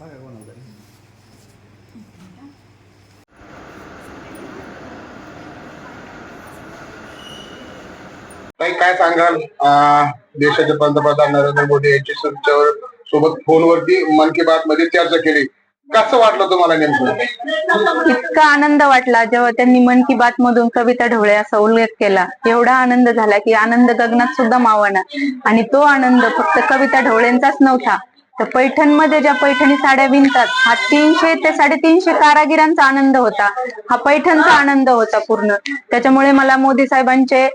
बघा कोणाला तरी. नाही काय सांगाल? अं, देशाचे पंतप्रधान नरेंद्र मोदी यांची तुमच्यावर सोबत फोनवरती मन की बात मध्ये चर्चा केली. कसं वाटलं तुम्हाला नेमकं? इतका आनंद वाटला जेव्हा त्यांनी मन की बात मधून कविता ढवळे असा उल्लेख केला. एवढा आनंद झाला की आनंद गगनात सुद्धा मावना आणि तो आनंद फक्त कविता ढवळेंचाच नव्हता. तर पैठणमध्ये ज्या पैठणी साड्या विणतात हा तीनशे ते साडेतीनशे कारागिरांचा आनंद होता. हा पैठणचा आनंद होता पूर्ण. त्याच्यामुळे मला मोदी साहेबांचे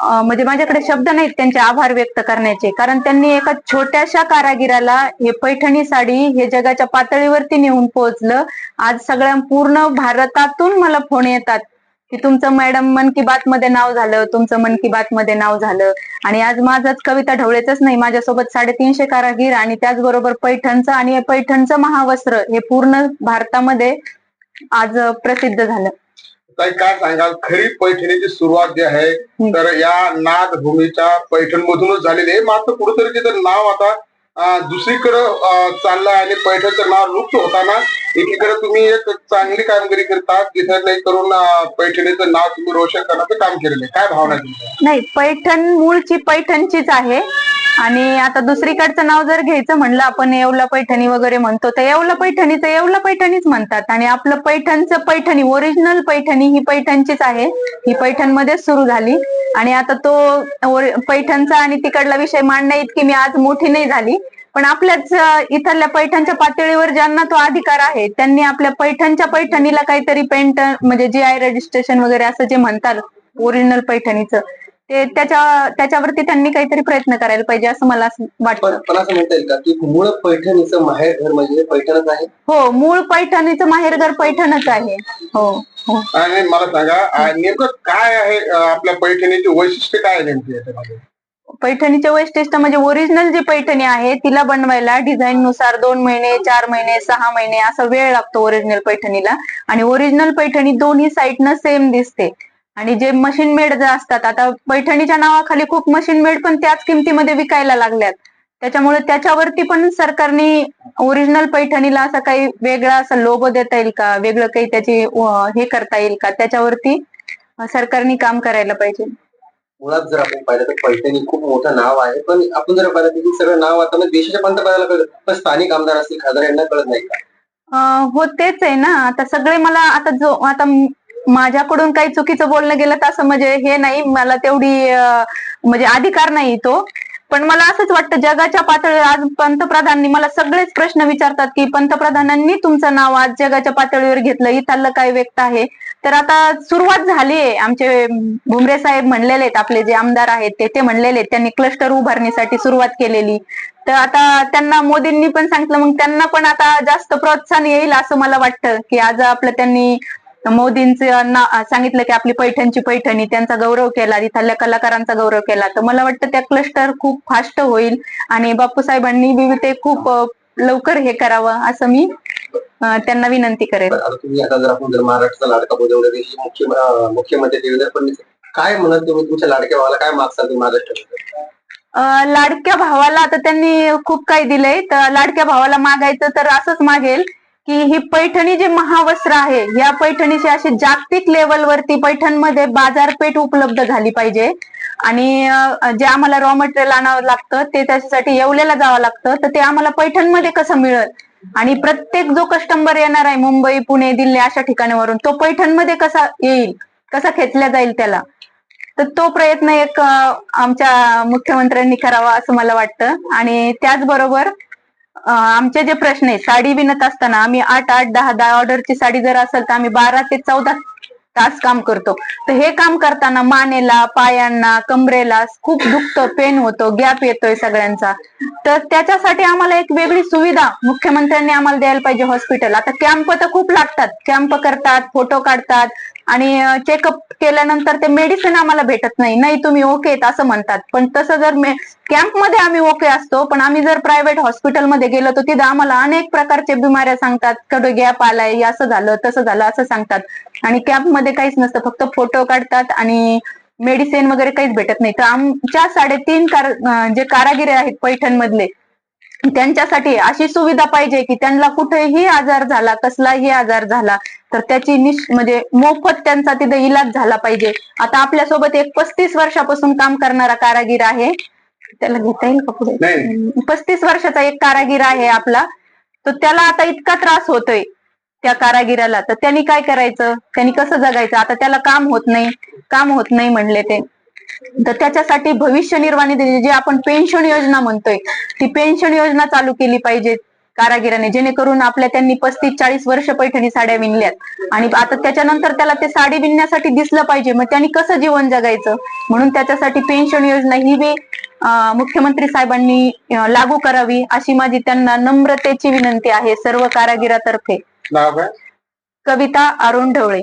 म्हणजे माझ्याकडे शब्द नाहीत त्यांचे आभार व्यक्त करण्याचे. कारण त्यांनी एका छोट्याशा कारागिराला हे पैठणी साडी हे जगाच्या पातळीवरती नेऊन पोहोचलं. आज सगळ्या पूर्ण भारतातून मला फोन येतात. की तुमचं मॅडम मन की बात मध्ये नाव झालं तुमचं मन की बात मध्ये नाव झालं. आणि आज माझंच कविता ढवळेच नाही माझ्यासोबत साडेतीनशे कारागीर आणि त्याचबरोबर पैठणचं आणि हे पैठणचं महावस्त्र हे पूर्ण भारतामध्ये आज प्रसिद्ध झालं. ताई काय सांगाल? खरी पैठणीची सुरुवात जी आहे तर या नाद भूमीच्या पैठण मधूनच झालेली आहे. मात्र कुठेतरी तिथं नाव आता दुसरीकडं अं, चाललं आणि पैठणचं नाव लुप्त होताना एकीकडे तुम्ही एक चांगली कामगिरी करतात तिथे करून पैठणीचं नाव तुम्ही रोशन करण्याचं काम केलेलं आहे. काय भावना नाही पैठण मूळची पैठणचीच आहे. आणि आता दुसरीकडचं नाव जर घ्यायचं म्हणलं आपण येवला पैठणी वगैरे म्हणतो तर येवला पैठणीचं येवला पैठणीच म्हणतात. आणि आपलं पैठणचं पैठणी ओरिजिनल पैठणी ही पैठणचीच आहे. ही पैठण मध्येच सुरू झाली. आणि आता तो पैठणचा आणि तिकडला विषय मांडण्या इतकी मी आज मोठी नाही झाली. पण आपल्याच इथल्या पैठणच्या पातळीवर ज्यांना तो अधिकार आहे त्यांनी आपल्या पैठणच्या पैठणीला काहीतरी पेंट म्हणजे जी आय रजिस्ट्रेशन वगैरे असं जे म्हणतात ओरिजिनल पैठणीचं ते त्याच्या त्याच्यावरती त्यांनी काहीतरी प्रयत्न करायला पाहिजे असं मला असं वाटतं. पण असं म्हणता येईल का? की मूळ पैठणीचं माहेर घर म्हणजे पैठणच आहे? हो मूळ पैठणीचं माहेरघर पैठणच आहे. हो हो. आणि मला सांगा नेमकं काय आहे अं, आपल्या पैठणीची वैशिष्ट्य काय आहे नेमकी याच्यामध्ये? पैठणीचे वैशिष्ट्य म्हणजे ओरिजिनल जी पैठणी आहे तिला बनवायला डिझाईन नुसार दोन महिने चार महिने सहा महिने असा वेळ लागतो ओरिजिनल पैठणीला. आणि ओरिजिनल पैठणी दोन्ही साईडनं सेम दिसते. आणि जे मशीन मेड असतात आता पैठणीच्या नावाखाली खूप मशीन मेड पण त्याच किमतीमध्ये विकायला लागल्यात. त्याच्यामुळे त्याच्यावरती पण सरकारने ओरिजिनल पैठणीला असं काही वेगळा असं लोगो देता येईल का? वेगळं काही त्याची हे करता येईल का? त्याच्यावरती सरकारने काम करायला पाहिजे. मुळात जर आपण पाहिलं तर पैठणी खूप मोठं नाव आहे पण आपण जर पाहिलं तर सगळं नाव आता देशाच्या पंतप्रधानाला कळत पण स्थानिक आमदार असतील खासदार यांना कळत नाही का? हो तेच आहे ना. आता सगळे मला आता जो आता माझ्याकडून काही चुकीचं बोलणं गेलं तर असं म्हणजे हे नाही मला तेवढी म्हणजे अधिकार नाही तो. पण मला असंच वाटतं जगाच्या पातळीवर आज पंतप्रधानांनी मला सगळेच प्रश्न विचारतात की पंतप्रधानांनी तुमचं नाव आज जगाच्या पातळीवर घेतलं इथलं काय व्यक्त आहे? तर आता सुरुवात झाली आहे. आमचे भुमरे साहेब म्हणलेले आहेत आपले जे आमदार आहेत ते ते म्हणलेले आहेत त्यांनी क्लस्टर उभारणीसाठी सुरुवात केलेली. तर आता त्यांना मोदींनी पण सांगितलं मग त्यांना पण आता जास्त प्रोत्साहन येईल असं मला वाटतं की आज आपलं त्यांनी मोदींचं ना सांगितलं की आपली पैठणची पैठणी त्यांचा गौरव केला इथल्या कलाकारांचा गौरव केला. तर मला वाटतं त्या क्लस्टर खूप फास्ट होईल आणि बापू साहेबांनी बी ते खूप लवकर हे करावं असं मी त्यांना विनंती अं, मुख्यमंत्री देवेंद्र फडणवीस काय म्हणत तुम्ही? तुमच्या लाडक्या भावाला काय मागसाल तुम्ही महाराष्ट्रात लाडक्या भावाला आता त्यांनी खूप काही दिलंय. तर लाडक्या भावाला मागायचं तर असंच मागेल. की ही पैठणी जे महावस्त्र आहे या पैठणीची अशी जागतिक लेवलवरती पैठणमध्ये बाजारपेठ उपलब्ध झाली पाहिजे. आणि जे आम्हाला रॉ मटेरियल आणावं लागतं ते त्याच्यासाठी येवलेला जावं लागतं तर ते आम्हाला पैठणमध्ये कसं मिळेल? आणि प्रत्येक जो कस्टमर येणार आहे मुंबई पुणे दिल्ली अशा ठिकाणावरून तो पैठणमध्ये कसा येईल? कसा खेचला जाईल त्याला? तर तो प्रयत्न एक आमच्या मुख्यमंत्र्यांनी करावा असं मला वाटतं. आणि त्याचबरोबर आमचे जे प्रश्न आहे साडी विणत असताना आम्ही आठ आठ दहा दहा ऑर्डरची साडी जर असेल तर आम्ही बारा ते चौदा तास काम करतो. तर हे काम करताना मानेला पायांना कमरेला खूप दुखतं पेन होतो गॅप येतोय सगळ्यांचा. तर त्याच्यासाठी आम्हाला एक वेगळी सुविधा मुख्यमंत्र्यांनी आम्हाला द्यायला पाहिजे हॉस्पिटल आता कॅम्प तर खूप लागतात. कॅम्प करतात फोटो काढतात आणि चेकअप केल्यानंतर ते मेडिसिन आम्हाला भेटत नाही. नाही तुम्ही ओके आहेत असं म्हणतात. पण तसं जर कॅम्पमध्ये आम्ही ओके असतो पण आम्ही जर प्रायव्हेट हॉस्पिटलमध्ये गेलो तर तिथं आम्हाला अनेक प्रकारचे बिमाऱ्या सांगतात. कडे गॅप आलाय असं झालं तसं झालं असं सांगतात. आणि कॅम्पमध्ये काहीच नसतं. फक्त फोटो काढतात आणि मेडिसिन वगैरे काहीच भेटत नाही. तर आमच्या साडेतीन कार जे कारागिरी आहेत पैठण मधले त्यांच्यासाठी अशी सुविधा पाहिजे की त्यांना कुठेही आजार झाला कसलाही आजार झाला तर त्याची निश म्हणजे मोफत त्यांचा तिथे इलाज झाला पाहिजे. आता आपल्यासोबत एक पस्तीस वर्षापासून काम करणारा कारागीर आहे. त्याला घेता येईल का पुढे? पस्तीस वर्षाचा एक कारागीर आहे आपला. तर त्याला आता इतका त्रास होतोय त्या कारागिराला. तर त्यांनी काय करायचं? त्यांनी कसं जगायचं? आता त्याला काम होत नाही. काम होत नाही म्हणले ते. तर त्याच्यासाठी भविष्य निर्वाह निधी जे आपण पेन्शन योजना म्हणतोय ती पेन्शन योजना चालू केली पाहिजे कारागिराने. जेणेकरून आपल्या त्यांनी पस्तीस चाळीस वर्ष पैठणी साड्या विणल्यात. आणि आता त्याच्यानंतर त्याला ते साडी विणण्यासाठी दिसलं पाहिजे. मग त्यांनी कसं जीवन जगायचं? म्हणून त्याच्यासाठी पेन्शन योजना ही बी मुख्यमंत्री साहेबांनी लागू करावी अशी माझी त्यांना नम्रतेची विनंती आहे सर्व कारागिरातर्फे. कविता अरुण ढवळे.